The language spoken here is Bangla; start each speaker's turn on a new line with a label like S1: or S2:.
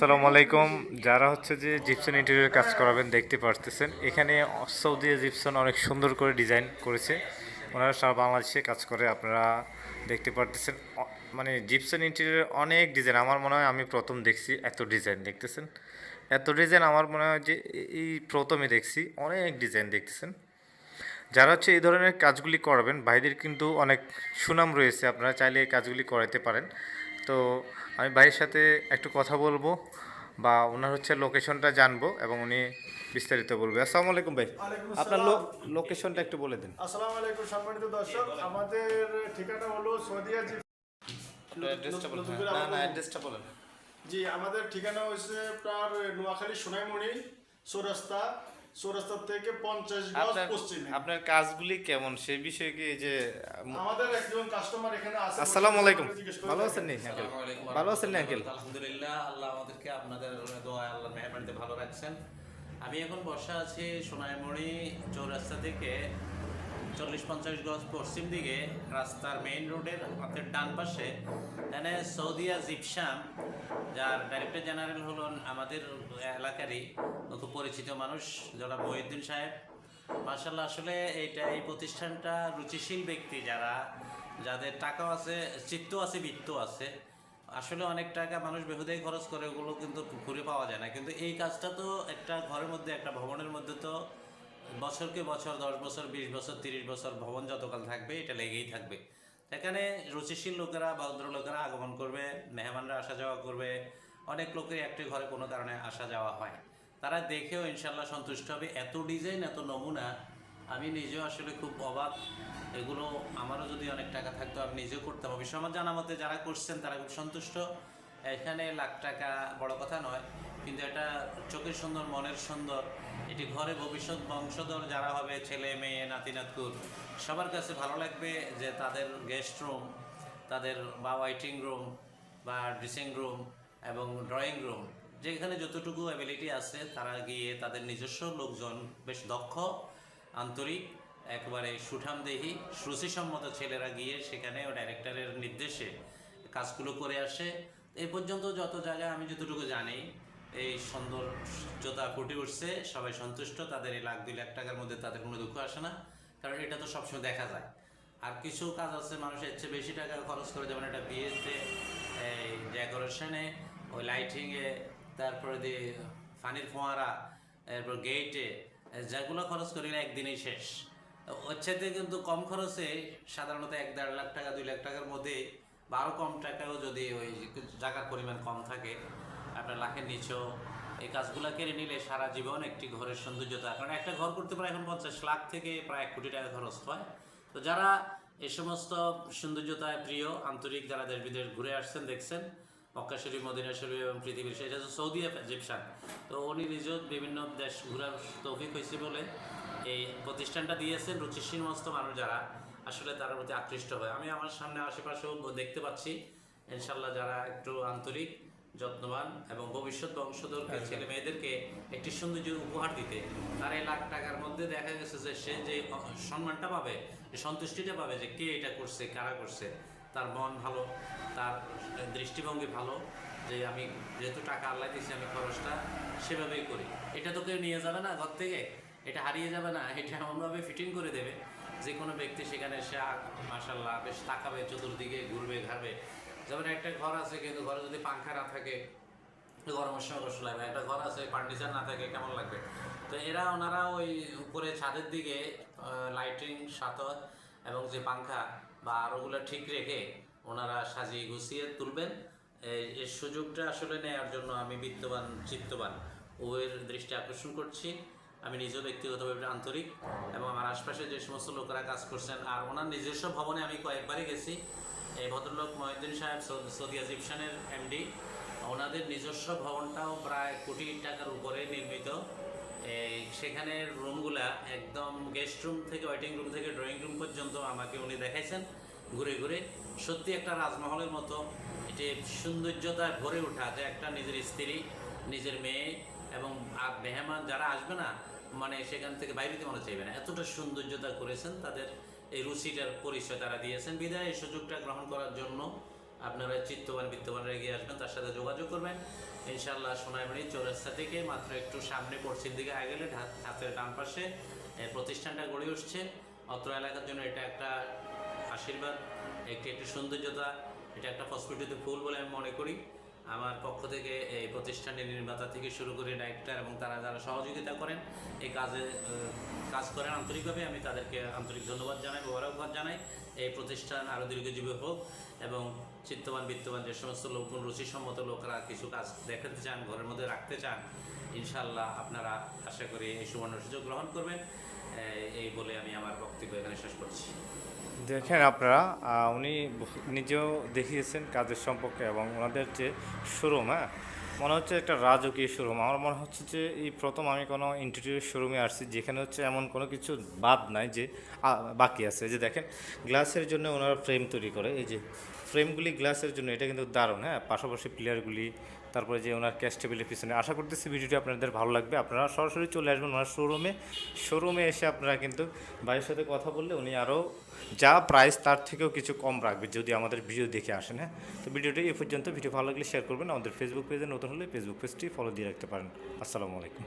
S1: আসসালামু আলাইকুম। যারা হচ্ছে যে জিপসন ইন্টেরিয়র কাজ করাবেন, দেখতে পারতেছেন। এখানে সৌদি জিপসন অনেক সুন্দর করে ডিজাইন করেছে। ওনারা সারা বাংলাদেশে কাজ করে, আপনারা দেখতে পারতেছেন। মানে জিপসন ইন্টেরিয়র অনেক ডিজাইন আমার মনে হয় আমি প্রথম দেখছি, এত ডিজাইন দেখতেছেন। এত ডিজাইন আমার মনে হয় যে এই প্রথমে দেখছি, অনেক ডিজাইন দেখতেছেন। যারা হচ্ছে এই ধরনের কাজগুলি করাবেন, ভাইদের কিন্তু অনেক সুনাম রয়েছে, আপনারা চাইলে এই কাজগুলি করাতে পারেন। তো আমি ভাইয়ের সাথে একটু কথা বলব বা ওনার হচ্ছে লোকেশনটা জানব এবং উনি বিস্তারিত বলবে। আসসালামু আলাইকুম ভাই। আপনার
S2: আসসালাম।
S1: লোকেশনটা একটু বলে দিন।
S2: আসসালামু আলাইকুম সম্মানিত দর্শক আমাদের ঠিকানা হলো সৌদিয়া জি জি আমাদের ঠিকানা হচ্ছে আপনার নোয়াখালী সোনাইমণি চৌরাস্তা চৌরাস্তা থেকে পঞ্চাশ গজ পশ্চিমে।
S1: আপনার কাজগুলি কেমন? সে বিষয়ে কি যে
S2: আমাদের একজন কাস্টমার এখানে আছে
S1: আসসালামু আলাইকুম। ভালো আছেন নি আঙ্কেল ভালো আছেন নি আঙ্কেল
S3: আলহামদুলিল্লাহ আল্লাহ আমাদেরকে আপনাদের দোয়া আল্লাহ মেহরবানিতে ভালো রাখছেন। আমি এখন বসা আছি সোনাইমণি চৌরাস্তা থেকে। চল্লিশ পঞ্চাশ গজ পশ্চিম দিকে রাস্তার মেইন রোডের হাতের ডান পাশে, এখানে সৌদিয়া জিপসাম, যার ডাইরেক্টর জেনারেল হলেন আমাদের এলাকারই অত পরিচিত মানুষ, যারা মহিউদ্দিন সাহেব। মার্শাল্লাহ আসলে এইটা, এই প্রতিষ্ঠানটা রুচিশীল ব্যক্তি যারা, যাদের টাকাও আছে চিত্ত আছে বৃত্ত আছে। আসলে অনেক টাকা মানুষ বেহুদাই খরচ করে, ওগুলো কিন্তু ঘুরে পাওয়া যায় না। কিন্তু এই কাজটা তো একটা ঘরের মধ্যে, একটা ভবনের মধ্যে তো বছরকে বছর, দশ বছর, বিশ বছর, তিরিশ বছর ভবন যতকাল থাকবে, এটা লেগেই থাকবে। এখানে রুচিশীল লোকেরা, ভদ্র লোকেরা আগমন করবে, মেহমানরা আসা যাওয়া করবে। অনেক লোকের একটি ঘরে কোনো কারণে আসা যাওয়া হয়। তারা দেখেও ইনশাল্লাহ সন্তুষ্ট হবে। এত ডিজাইন, এত নমুনা, আমি নিজেও আসলে খুব অবাক। এগুলো আমারও যদি অনেক টাকা থাকতো, আমি নিজেও করতাম। অবশ্য আমার জানা মতে যারা করছেন, তারা খুব সন্তুষ্ট। এখানে লাখ টাকা বড় কথা নয়, কিন্তু এটা চোখের সুন্দর, মনের সুন্দর, এটি ঘরে ভবিষ্যৎ বংশধর যারা হবে, ছেলে, মেয়ে, নাতি নাতকুর সবার কাছে ভালো লাগবে যে তাদের গেস্ট রুম তাদের বা ওয়াইটিং রুম বা ড্রেসিং রুম এবং ড্রয়িং রুম যেখানে যতটুকু অ্যাবিলিটি আছে, তারা গিয়ে তাদের নিজস্ব লোকজন, বেশ দক্ষ, আন্তরিক, একবারে সুঠামদেহী শ্রুচিসম্মত ছেলেরা গিয়ে সেখানে ডাইরেক্টরের নির্দেশে কাজগুলো করে আসে। এই পর্যন্ত যত জায়গায় আমি যতটুকু জানি, এই সৌন্দর্যতা ফুটে উঠছে, সবাই সন্তুষ্ট, তাদের এই লাখ দুই লাখ টাকার মধ্যে তাদের কোনো দুঃখ আসে না, কারণ এটা তো সবসময় দেখা যায়। আর কিছু কাজ আছে, মানুষ এর চেয়ে বেশি টাকা খরচ করে, যেমন একটা বিয়েতে এই ডেকোরেশনে ওই লাইটিংয়ে তারপরে দিয়ে পানির ফোয়ারা, এরপর গেটে যেগুলো খরচ করি একদিনেই শেষ। হচ্ছে কিন্তু কম খরচে সাধারণত এক দেড় লাখ টাকা, দুই লাখ টাকার মধ্যে বা আরও কম টাকাও যদি ওই জায়গার পরিমাণ কম থাকে, আপনার লাখের নিচেও এই কাজগুলো কেড়ে নিলে সারা জীবন একটি ঘরের সৌন্দর্যতা কারণ একটা ঘর করতে পারে এখন পঞ্চাশ লাখ থেকে প্রায় এক কোটি টাকা খরচ হয়। তো যারা এই সমস্ত সৌন্দর্যতায় প্রিয়, আন্তরিক যারা দেশ বিদেশ ঘুরে আসছেন, দেখছেন, মক্কা শরীফ, মদিনা শরীফ এবং পৃথিবীর সেটা হচ্ছে সৌদি ইজিপশান। তো উনি নিজেও বিভিন্ন দেশ ঘুরার তৌফিক হয়েছে বলে এই প্রতিষ্ঠানটা দিয়েছেন। রুচিশীল মস্ত মানুষ যারা। আসলে তার প্রতি আকৃষ্ট হয়। আমি আমার সামনে আশেপাশেও দেখতে পাচ্ছি ইনশাল্লাহ যারা একটু আন্তরিক যত্নবান এবং ভবিষ্যৎ বংশধরকে ছেলে মেয়েদেরকে একটি সৌন্দর্য উপহার দিতে তার এই লাখ টাকার মধ্যে দেখা গেছে যে সে যে সম্মানটা পাবে সন্তুষ্টিটা পাবে যে কে এটা করছে কারা করছে তার মন ভালো তার দৃষ্টিভঙ্গি ভালো যে আমি যেহেতু টাকা আল্লাহ দিয়েছি আমি খরচটা সেভাবেই করি। এটা তো কেউ নিয়ে যাবে না ঘর থেকে এটা হারিয়ে যাবে না এটা এমনভাবে ফিটিং করে দেবে। যে কোনো ব্যক্তি সেখানে এসে মাসাল্লাহ বেশ তাকাবে, চতুর্দিকে ঘুরবে, ঘাড়বে। যেমন একটা ঘর আছে, কিন্তু ঘরে যদি পাংখা না থাকে গরমের সময় কষ্ট লাগবে একটা ঘর আছে, ফার্নিচার না থাকে, কেমন লাগবে? তো এরা, ওনারা ওই উপরে ছাদের দিকে লাইটিং সাতর এবং যে পাংখা বা আরোগুলো ঠিক রেখে ওনারা সাজিয়ে গুছিয়ে তুলবেন। এই সুযোগটা আসলে নেওয়ার জন্য আমি বিত্তবান, চিত্তবান। ওয়ের দৃষ্টি আকর্ষণ করছি। আমি নিজেও ব্যক্তিগতভাবে আন্তরিক এবং আমার আশপাশে যে সমস্ত লোকেরা কাজ করছেন আর ওনার নিজস্ব ভবনে আমি কয়েকবারই গেছি। এই ভদ্রলোক মহিউদ্দিন সাহেব, সৌদি ইজিপশানের এমডি। ওনাদের নিজস্ব ভবনটাও প্রায় কোটি টাকার উপরে নির্মিত। এই সেখানে রুমগুলা একদম গেস্ট রুম থেকে, ওয়েটিং রুম থেকে, ড্রয়িং রুম পর্যন্ত আমাকে উনি দেখাইছেন ঘুরে ঘুরে। সত্যি একটা রাজমহলের মতো। এটি সৌন্দর্যতায় ভরে ওঠা যে একটা নিজের স্ত্রী, নিজের মেয়ে এবং মেহমান যারা আসবে না মানে সেখান থেকে বাইরে দিতে মনে চাইবে না। এতটা সৌন্দর্যতা করেছেন, তাদের এই রুচিটার পরিচয় তারা দিয়েছেন। বিদায়, এই সুযোগটা গ্রহণ করার জন্য আপনারা চিত্তবান, বিত্তবানরা এগিয়ে আসবেন, তার সাথে যোগাযোগ করবেন। ইনশাল্লাহ সোনাইবাড়ি চৌরাস্তা থেকে মাত্র একটু সামনে পশ্চিম দিকে আগে গেলে হাতের ডান পাশে প্রতিষ্ঠানটা গড়ে উঠছে। অত্র এলাকার জন্য এটা একটা আশীর্বাদ, একটি একটি সৌন্দর্যতা, এটা একটা প্রস্ফুটিত ফুল বলে আমি মনে করি। আমার পক্ষ থেকে এই প্রতিষ্ঠানের নির্মাতা থেকে শুরু করে ডাইরেক্টর এবং তারা যারা সহযোগিতা করেন, এই কাজে কাজ করেন আন্তরিকভাবে আমি তাদেরকে আন্তরিক ধন্যবাদ জানাই, মোবারকবাদ জানাই। এই প্রতিষ্ঠান আরও দীর্ঘজীবী হোক এবং চিত্তবান, বিত্তবান যে সমস্ত লোকগুলো রুচিসম্মত লোকরা কিছু কাজ দেখাতে চান, ঘরের মধ্যে রাখতে চান ইনশাল্লাহ আপনারা আশা করি এই সুবর্ণ সুযোগ গ্রহণ করবেন। এই বলে আমি আমার বক্তব্য এখানে শেষ করছি।
S1: দেখেন আপনারা উনি নিজেও দেখিয়েছেন কাজের সম্পর্কে এবং ওনাদের যে শোরুম হ্যাঁ? মনে হচ্ছে একটা রাজকীয় শোরুম। আমার মনে হচ্ছে যে এই প্রথম আমি কোনো ইন্টেরিয়র শোরুমে আসছি যেখানে হচ্ছে এমন কোনো কিছু বাদ নাই যে বাকি আছে। যে দেখেন গ্লাসের জন্য ওনারা ফ্রেম তৈরি করে। এই যে ফ্রেমগুলি গ্লাসের জন্য, এটা কিন্তু দারুণ হ্যাঁ? পাশাপাশি প্লেয়ারগুলি তারপরে যে ওনার ক্যাশ টেবিলের পিছনে। আশা করতেছি ভিডিওটি আপনাদের ভালো লাগবে। আপনারা সরাসরি চলে আসবেন ওনার শোরুমে শোরুমে এসে আপনারা কিন্তু ভাইয়ের সাথে কথা বললে উনি আরও যা প্রাইস তার থেকেও কিছু কম রাখবে, যদি আমাদের ভিডিও দেখে আসেন হ্যাঁ? তো ভিডিওটি এ পর্যন্ত। ভিডিও ভালো লাগলে শেয়ার করবেন। আমাদের ফেসবুক পেজে নতুন হলে ফেসবুক পেজটি ফলো দিয়ে রাখতে পারেন। আসসালামু আলাইকুম।